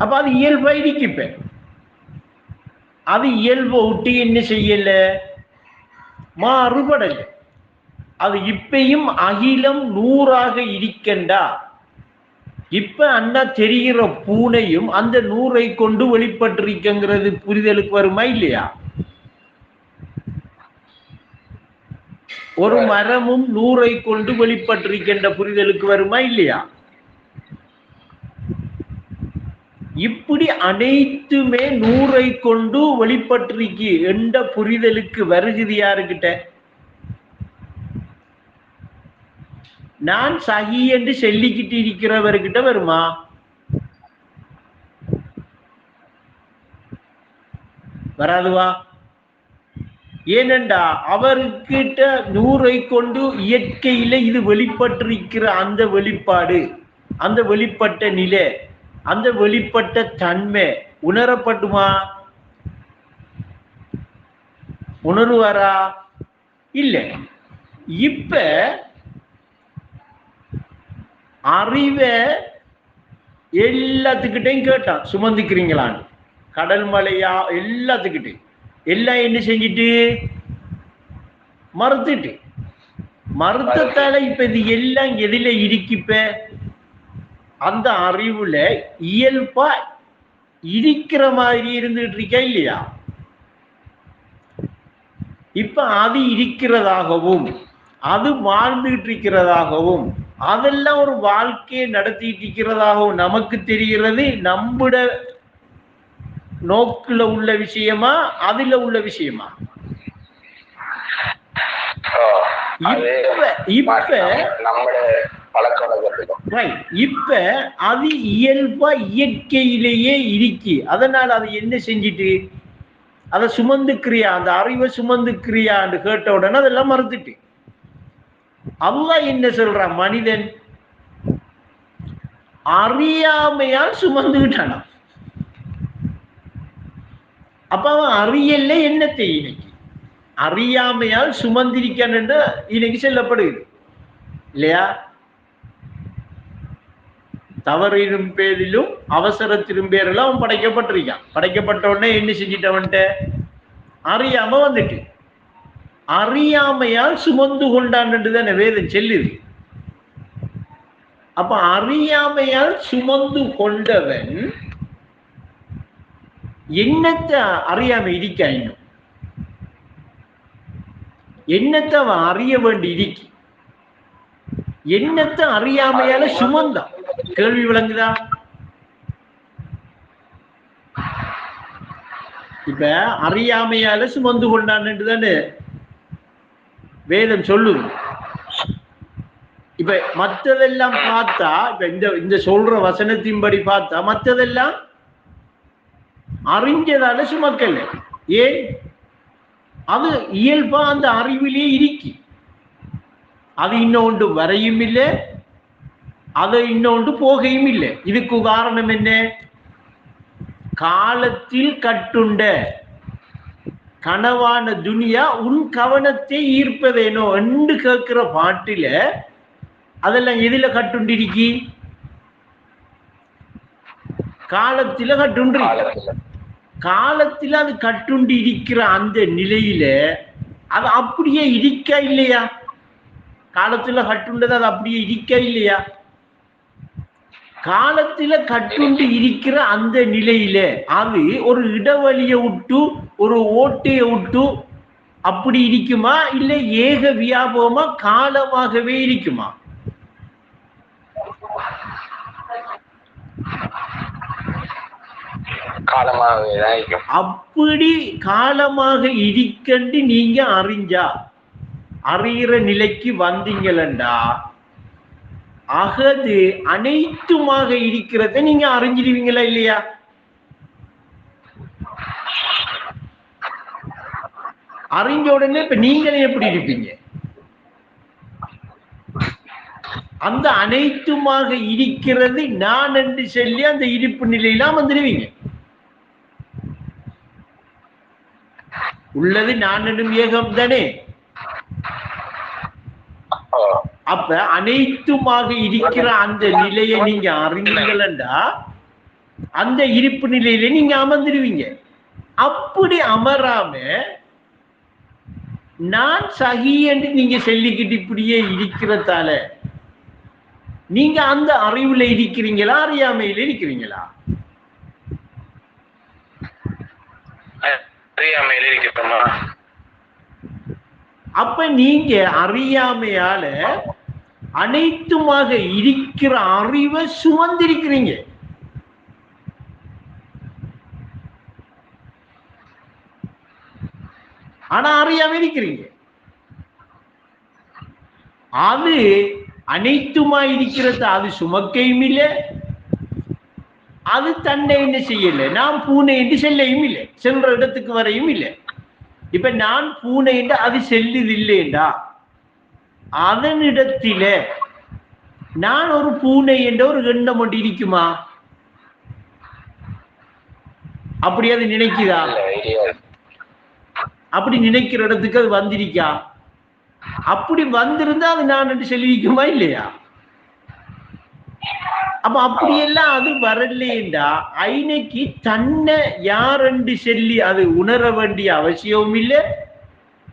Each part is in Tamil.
அப்ப அது இயல்பா இடிக்குப்ப அது இயல்பை விட்டு என்ன செய்யல? மாறுபடல. அது இப்பயும் அகிலம் நூறாக இருக்கண்டா இப்ப அண்ணா தெரிகிற பூனையும் அந்த நூறை கொண்டு வெளிப்பட்டிருக்குங்கிறது புரிதலுக்கு வருமா இல்லையா? ஒரு மரமும் நூறை கொண்டு வெளிப்பட்டிருக்கின்ற புரிதலுக்கு வருமா இல்லையா? இப்படி அனைத்துமே நூறை கொண்டு வெளிப்பட்டிருக்கு. என்ற புரிதலுக்கு வருகிறது யாருக்கிட்ட? நான் சகி என்று சொல்லிக்கிட்டு இருக்கிறவர்கிட்ட வருமா? வராதுவா? ஏனெண்டா அவர்கிட்ட நூறை கொண்டு இயற்கையில இது வெளிப்பட்டிருக்கிற அந்த வெளிப்பாடு அந்த வெளிப்பட்ட நிலை. அந்த வெளிப்பட்ட தன்மை உணரப்பட்டுமா உணர்வாரா? இல்ல. இப்ப அறிவை எல்லாத்துக்கிட்டையும் கேட்டான். சுமந்துக்கிறீங்களான்னு. கடல் மலையா? எல்லாத்துக்கிட்டையும். எல்லாம் என்ன செஞ்சிட்டு? மறுத்துட்டு. மறுத்தத்தால இப்ப இது எல்லாம் எதுல இருக்கிப்ப அந்த அறிவுல இயல்பா இருக்கிற மாதிரி இருந்துட்டு இருக்கா இல்லையா? இப்ப அது இருக்கிறதாகவும் அது வாழ்ந்துகிட்டு இருக்கிறதாகவும் அதெல்லாம் ஒரு வாழ்க்கையை நடத்திட்டு இருக்கிறதாகவும் நமக்கு தெரிகிறது. நம்முட நோக்குல உள்ள விஷயமா அதுல உள்ள விஷயமா? இப்ப இப்ப பழக்க வழக்கத்துக்கும் இப்ப அது இயல்பா இயற்கையிலேயே இருக்கி. அதனால அது என்ன செஞ்சிட்டு? அதை சுமந்துக்கிறியா அந்த அறிவை சுமந்துக்கிறியான்னு கேட்ட உடனே அதெல்லாம் மறுத்துட்டு அல்லா என்ன சொல்றான்? மனிதன் அறியாமையால் சுமந்துக்கிட்டானா அப்ப அவன் அறியல்ல என்னத்தை இன்னைக்கு? அறியாமையால் சுமந்திருக்கான் என்று இன்னைக்கு சொல்லப்படுகிறது. இல்லையா? தவறிடும் பேரிலும் அவசரத்திலும் பேரிலும் அவன் படைக்கப்பட்டிருக்கான். படைக்கப்பட்ட உடனே என்ன செஞ்சிட்டவன்ட்ட அறியாம வந்துட்டு. அறியாமையால் சுமந்து கொண்டான் என்று தானே வேதம் செல்லுது. அப்ப அறியாமையால் சுமந்து கொண்டவன் என்னத்தை அறியாம இருக்கா இன்னும் என்னத்தை அவன் அறிய வேண்டி இடிக்கும் என்னத்தை அறியாமையால சுமந்தான் கேள்வி விளங்குதா? இப்ப அறியாமையால சுமந்து கொண்டான்னு தானே வேதம் சொல்லுது. இப்ப மற்றதெல்லாம் பார்த்தா இப்ப இந்த இந்த சொல்ற வசனத்தின்படி பார்த்தா மற்றதெல்லாம் அறிஞ்சதால சுமக்கல. ஏன்? அது இயல்பா அந்த அறிவிலே இருக்கி. அது இன்னொன்று வரையும் இல்லை அது இன்னொன்று போகையும் இல்லை இதுக்கு காரணம் என்ன காலத்தில் கட்டுண்ட கனவான துனியா உன் கவனத்தை ஈர்ப்பதேனோ என்று கேட்கிற பாட்டில அதெல்லாம் எதுல கட்டுண்டிருக்கி காலத்தில கட்டுண்டு காலத்துல காலத்தில் அது கட்டுண்டு இருக்கிற அந்த நிலையில அது அப்படியே இருக்கா இல்லையா காலத்துல கட்டுண்டது அது அப்படியே இருக்கா இல்லையா? காலத்துல கட்டுண்டு இருக்கிற அந்த நிலையில அது ஒரு இடைவெளியை விட்டு ஒரு ஓட்டையை விட்டு அப்படி இருக்குமா? இல்ல ஏக வியாபகமா காலமாகவே இருக்குமா? காலமாகவே அப்படி காலமாக இருக்கண்டு நீங்க அறிஞ்சா அறிகிற நிலைக்கு வந்தீங்களண்டா? அகது அனைத்துமாக இருக்கிறத நீங்க அறிஞ்சிடுவீங்களா இல்லையா? அறிஞ்ச உடனே இப்ப நீங்களே எப்படி இருப்பீங்க? அந்த அனைத்துமாக இருக்கிறது நான் என்று சொல்லி அந்த இருப்பு நிலையெல்லாம் வந்துடுவீங்க. உள்ளது நான் என்னும் ஏகம் தானே அப்ப அனைத்துமாக இருக்கிற அந்த நிலையை நீங்க அறிந்தீங்களா அந்த இருப்பு நிலையில நீங்க அமர்ந்துடுவீங்க அப்படி அமராம நான் சகி என்று நீங்க சொல்லிக்கிட்டு இப்படியே இருக்கிறதால நீங்க அந்த அறிவுல இருக்கிறீங்களா அறியாமையில இருக்கிறீங்களா? அறியாமையில இருக்கிறோமா அப்ப நீங்க அறியாமையால அனைத்துமாக இருக்கிற அறிவை சுமந்திருக்கிறீங்க. ஆனா அறியாம இருக்கிறீங்க. அது அனைத்துமா இருக்கிறது அது சுமக்கையும் இல்லை அது தன்னை என்ன செய்யல நான் பூனை என்று செல்லையும் இல்லை சென்ற இடத்துக்கு வரையும் இல்லை. இப்ப நான் பூனை என்று அது செல்லுது இல்லைண்டா அதனிடத்தில நான் ஒரு பூனை என்ற ஒரு எண்ணம் ஒன்று இருக்குமா? அப்படி அது நினைக்குதா? அப்படி நினைக்கிற இடத்துக்கு அது வந்திருக்கா? அப்படி வந்திருந்தா அது நான் என்று சொல்லிக்குமா இல்லையா? அப்ப அப்படியெல்லாம் அது வரலேண்டா. ஐனைக்கு தன்னை யாரென்று சொல்லி அது உணர வேண்டிய அவசியமும் இல்லை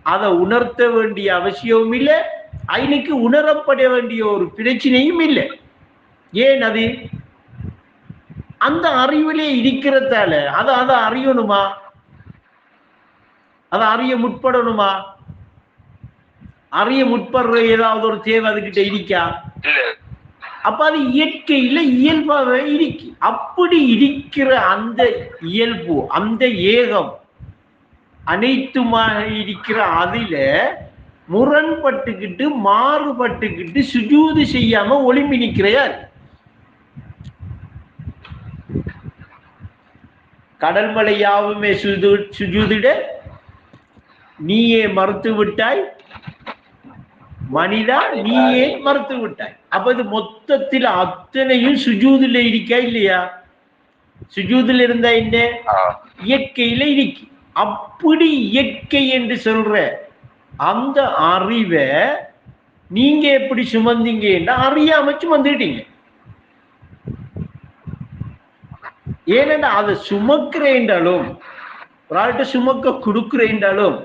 அதை உணர்த்த வேண்டிய அவசியமும் இல்லை ஐனைக்கு உணரப்பட வேண்டிய ஒரு பிரச்சனையும் இல்லை. ஏன் அது? அந்த அறிவிலே இருக்கிறதால. அதை அதை அறியணுமா? அதை அறிய முற்படணுமா? அறிய முற்படுற ஏதாவது ஒரு தேவை அதுகிட்ட இருக்கா? அப்ப அது இயற்கையில இயல்பாகவே இருக்கு. அப்படி இருக்கிற அந்த இயல்பு அந்த ஏகம் அனைத்துமாக இருக்கிற அதில முரண்பட்டுக்கிட்டு மாறுபட்டுக்கிட்டு சுஜூது செய்யாம ஒளிம்பி நிற்கிறார். கடல் மலை யாவுமே சுஜூதிட நீயே மறுத்து விட்டாய். மனிதா நீயே மறுத்து விட்டாய். அப்ப இது மொத்தத்தில் அத்தனையும் சுஜூதுல இருக்கா இல்லையா? சுஜூதுல இருந்தா என்ன? இயற்கையில இருக்கு. அப்படி இயற்கை என்று சொல்ற அந்த அறிவை நீங்க எப்படி சுமந்தீங்கன்னா அறியாம சுமந்துட்டீங்க ஏனென்றா அதை சுமக்கிறேன்றாலும் ஒரு ஆள்கிட்ட சுமக்க கொடுக்கிறேன்றாலும்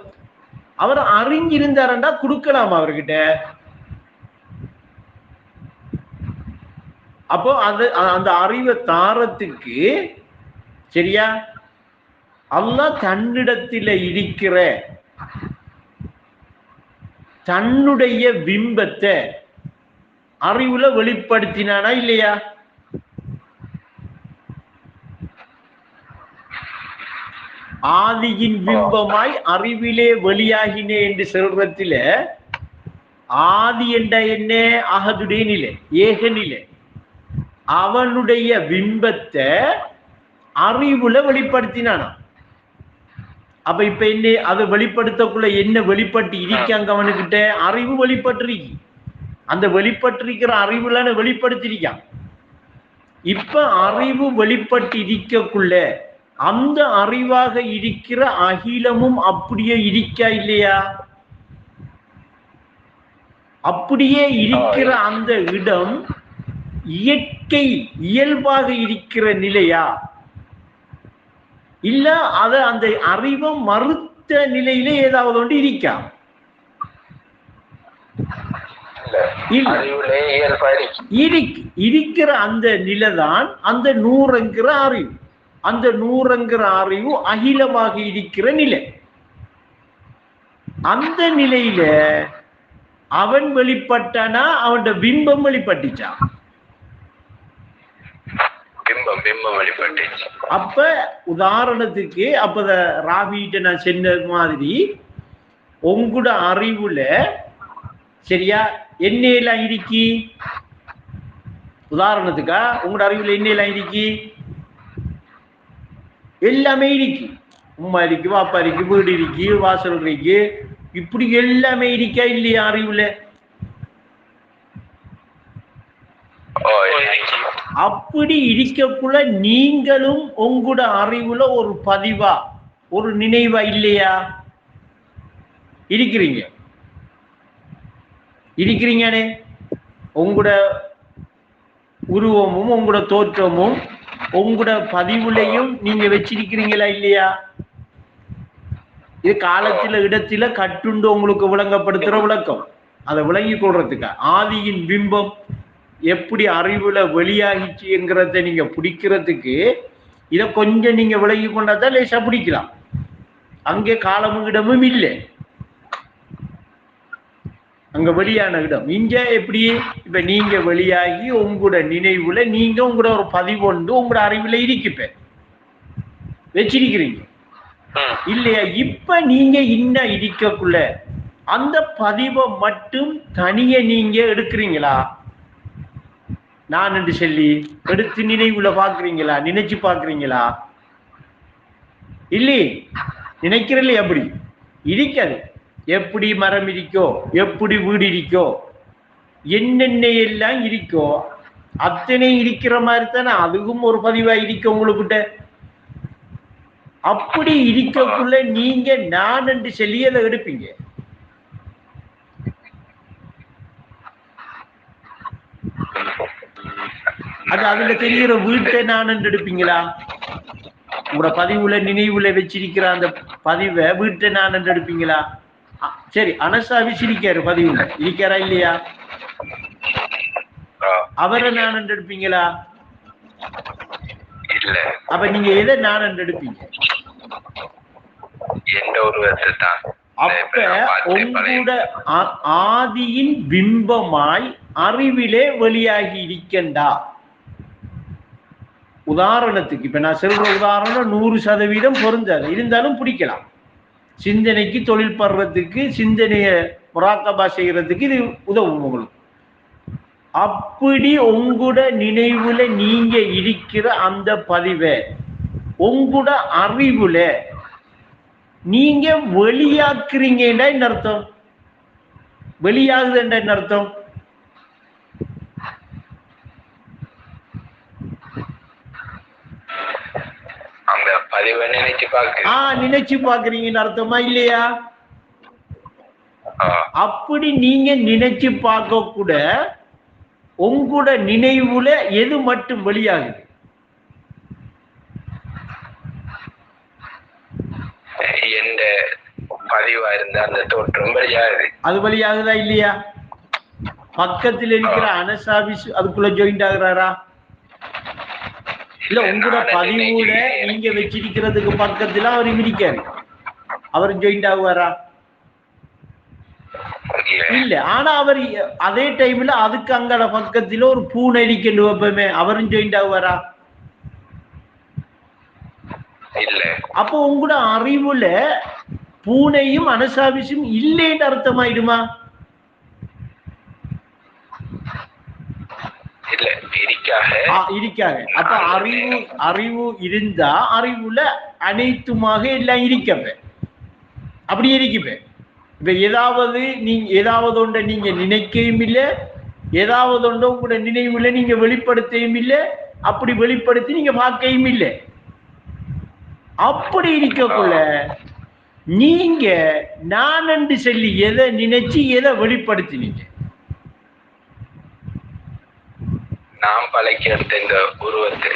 அவர் அறிஞ்சிருந்தாரண்டா கொடுக்கலாம் அவர்கிட்ட. அப்போ அது அந்த அறிவை தாரத்துக்கு சரியா? அல்லாஹ் தன்னிடத்தில இருக்கிற தன்னுடைய பிம்பத்தை அறிவுல வெளிப்படுத்தினானா இல்லையா? ஆதியின் பிம்பமாய் அறிவிலே வெளியாகினே என்று சொல்றதுல ஆதி என்ற என்ன அகதுடைய நிலை ஏக நிலை அவனுடைய பிம்பத்தை அறிவுல வெளிப்படுத்தினானா. அப்ப இப்ப என்ன அதை வெளிப்படுத்தக்குள்ள என்ன வெளிப்பட்டு இருக்காங்க அவனுக்கிட்ட? அறிவு வெளிப்பட்டிருக்கு. அந்த வெளிப்பட்டிருக்கிற அறிவுலான வெளிப்படுத்திருக்கான். இப்ப அறிவு வெளிப்பட்டு இருக்கக்குள்ள அந்த அறிவாக இருக்கிற அகிலமும் அப்படியே இருக்கா இல்லையா? அப்படியே இருக்கிற அந்த இடம் இயற்கை இயல்பாக இருக்கிற நிலையா? இல்ல அத அந்த அறிவை மறுத்த நிலையில ஏதாவது ஒன்று இருக்கா? இருக்கிற அந்த நிலைதான் அந்த நூறுங்கிற அறிவு. அந்த நூறுங்கிற அறிவு அகிலமாக இருக்கிற நிலை. அந்த நிலையில அவன் வெளிப்பட்டானா? அவன் பிம்பம் வெளிப்பட்டுச்சான் அப்ப உதாரணத்துக்கு அப்ப அத ராவிகிட்ட நான் சொன்ன மாதிரி உங்களோட அறிவுல சரியா என்ன எல்லாம் இருக்கி உதாரணத்துக்கா? உங்களோட அறிவுல என்ன எல்லாம் இருக்கி எல்லாமே இருக்கு. உம்மா இருக்கு வாப்பா இருக்கு வீடு இருக்கு வாசல் இருக்கு. இப்படி எல்லாமே இருக்கா இல்லையா அறிவுல? அப்படி இருக்கக்குள்ள நீங்களும் உங்களோட அறிவுல ஒரு பதிவா ஒரு நினைவா இல்லையா? இருக்கிறீங்க. இருக்கிறீங்கனே உங்களோட உருவமும் உங்களோட தோற்றமும் உங்களோட பதிவுலையும் நீங்க வச்சிருக்கிறீங்களா இல்லையா? இது காலத்துல இடத்துல கட்டுண்டு உங்களுக்கு விளங்கப்படுத்துற விளக்கம். அதை விளங்கி கொள்றதுக்கு ஆதியின் பிம்பம் எப்படி அறிவுல வெளியாகிச்சுங்கிறத நீங்க பிடிக்கிறதுக்கு இதை கொஞ்சம் நீங்க விளங்கி கொண்டாதான் லேசா பிடிக்கலாம். அங்கே காலமும் இடமும் இல்லை. அங்க வெளியான இடம். இங்க எப்படி? இப்ப நீங்க வெளியாகி உங்களோட நினைவுல நீங்க உங்களோட ஒரு பதிவு உண்டு உங்களோட அறிவுல இருக்கிப்ப வச்சிருக்கிறீங்க. இல்லையா? இப்ப நீங்க இன்ன இருக்கக்குள்ள அந்த பதிவை மட்டும் தனிய நீங்க எடுக்கிறீங்களா? நான் என்று சொல்லி எடுத்து நினைவுல பாக்குறீங்களா நினைச்சு பாக்குறீங்களா இல்லையே. நினைக்கிறல்ல அப்படி. இருக்காது எப்படி மரம் இருக்கோ எப்படி வீடு இருக்கோ என்னென்ன எல்லாம் இருக்கோ அத்தனை இருக்கிற மாதிரி தானே அதுவும் ஒரு பதிவா இருக்கு உங்களுக்கிட்ட. அப்படி இருக்கக்குள்ள நீங்க நான் என்று சொல்லி அதை எடுப்பீங்க. அது அதுல தெரிகிற வீட்டை நான் என்று எடுப்பீங்களா? உங்களோட பதிவுல நினைவுல வச்சிருக்கிற அந்த பதிவை வீட்டை நான் என்று எடுப்பீங்களா? சரி அனசாவி சிரிக்காரு பதிவுல. இருக்காரா இல்லையா? அவரை நான் எடுப்பீங்களா இல்ல. அப்ப நீங்க எதை நான் என்று எடுப்பீங்க எந்த உருவத்தை தான். அப்ப உங்களோட ஆதியின் பிம்பமாய் அறிவிலே வெளியாகி இருக்கின்றா. உதாரணத்துக்கு இப்ப நான் சொல்ற உதாரணம் நூறு சதவீதம் பொருந்தாது. இருந்தாலும் பிடிக்கலாம். சிந்தனைக்கு தொழில் படுறதுக்கு சிந்தனையை முராக்கபா செய்யறதுக்கு இது உதவும் உங்களுக்கு. அப்படி உங்களோட நினைவுல நீங்க இருக்கிற அந்த பதிவை உங்களோட அறிவுல நீங்க வெளியாக்குறீங்கன்னா என்ன அர்த்தம்? வெளியாகுதுன்ற என்ன அர்த்தம்? அந்த பதிவை நினைச்சு பாக்கு ஆ நினைச்சு பாக்குறீங்கன்னு அர்த்தமா இல்லையா? அப்படி நீங்க நினைச்சு பார்க்க கூட உங்களோட நினைவுல எது மட்டும் வெளியாகுது? எந்த பதிவா இருந்த அந்த தோற்றம் வெளியாது அது வெளியாகுதா இல்லையா? பக்கத்துல இருக்கிற அனசாபிஸ் அதுக்குள்ள ஜாயிண்ட் ஆகுறாரா? இல்ல உங்களோட பதிவுல நீங்க வச்சிருக்கிறதுக்கு பக்கத்துல அவர் இருக்காரு அவர் ஜாயிண்ட் ஆகுவாரா? இல்ல ஆனா அவர் அதே டைம்ல அதுக்கு அங்கட பக்கத்துல ஒரு பூனை இருக்கணும் வைப்பமே அவரும் ஜாயிண்ட் ஆகுவாரா? இல்ல. அப்போ உங்களோட அறிவுல பூனையும் அனசாபிசும் இல்லைன்னு அர்த்தமாயிடுமா இல்ல இருக்காக ஆ, இருக்காங்க அப்ப அறிவு அறிவு இருந்தா அறிவுல அனைத்துமாக எல்லாம் இருக்கப்ப அப்படி இருக்கப்ப இப்ப ஏதாவது நீங்க ஏதாவது ஒன்றை நீங்க நினைக்கவும் இல்லை. ஏதாவது ஒன்றை உங்களோட நினைவுல நீங்க வெளிப்படுத்தவும் இல்லை. அப்படி வெளிப்படுத்தி நீங்க பார்க்கவும் இல்லை. அப்படி இருக்கக்குள்ள நீங்க நான் என்று சொல்லி எதை நினைச்சு எதை வெளிப்படுத்தினீங்க? நாம் பழக்கி எடுத்த இந்த உருவத்தை.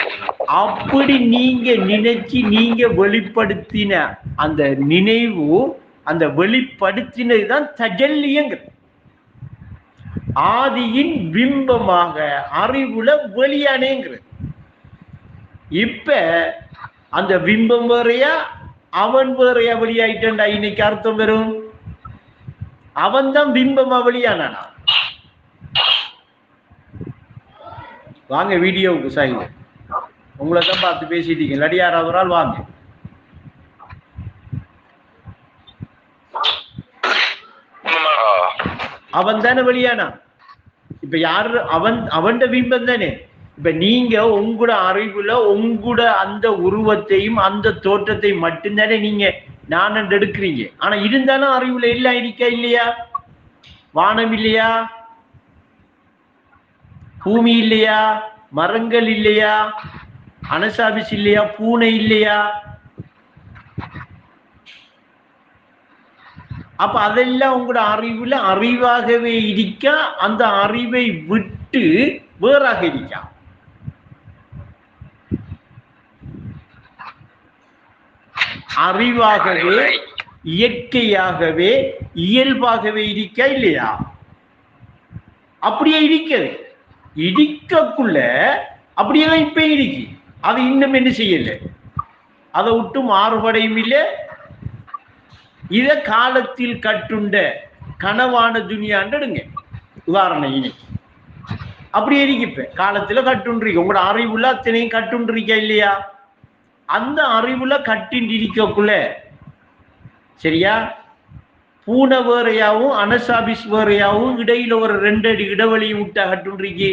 அப்படி நீங்க நினைச்சு நீங்க வெளிப்படுத்தின அந்த நினைவு அந்த வெளிப்படுத்தினதுதான் தஜல்லியங்கிறது. ஆதியின் பிம்பமாக அறிவுல வெளியானேங்கிறது. இப்ப அந்த பிம்பம் வேறையா அவன் வேறையா வெளியாயிட்டா இன்னைக்கு அர்த்தம் வரும். அவன் தான் பிம்பமா வெளியானானா? வாங்க வீடியோவுக்கு சாயுங்க உங்களை தான் பார்த்து பேசிட்டீங்க இல்லாட்டி யாராவது ஒரு ஆள் வாங்க. அவன் தானே வெளியானா? இப்ப யாரு அவன் அவன்ட பிம்பம் தானே? இப்ப நீங்க உங்களோட அறிவுல உங்களோட அந்த உருவத்தையும் அந்த தோற்றத்தையும் மட்டும்தானே நீங்க நான் எடுக்கிறீங்க. ஆனா இருந்தாலும் அறிவுல எல்லாம் இருக்கா இல்லையா? வானம் இல்லையா? பூமி இல்லையா? மரங்கள் இல்லையா? அனசாபிஸ் இல்லையா? பூனை இல்லையா? அப்ப அதெல்லாம் உங்களோட அறிவுல அறிவாகவே இருக்க? அந்த அறிவை விட்டு வேறாக இருக்கா? அறிவாகவே இயற்கையாகவே இயல்பாகவே இருக்கா இல்லையா? அப்படியே இருக்கிறது. இடிக்கக்குள்ள அப்படியெல்லாம் இப்ப இடிக்கு. அது இன்னும் என்ன செய்யல. அதை விட்டு மாறுபடையும் இல்லை. இத காலத்தில் கட்டுண்ட கனவான துனியாண்டுடுங்க உதாரணம் இன்னைக்கு அப்படி இருக்கிப்ப காலத்துல கட்டுன்றிருக்க உங்களோட அறிவுல அத்தனையும் கட்டுன்றிருக்கா இல்லையா? அந்த அறிவுல கட்டின் இருக்கக்குள்ள சரியா? பூனை வேறையாவும் அனசாபிஸ் வேறையாவும் இடையில ஒரு ரெண்டு அடி இடைவெளியும் விட்டு அகற்றுன்றீங்க.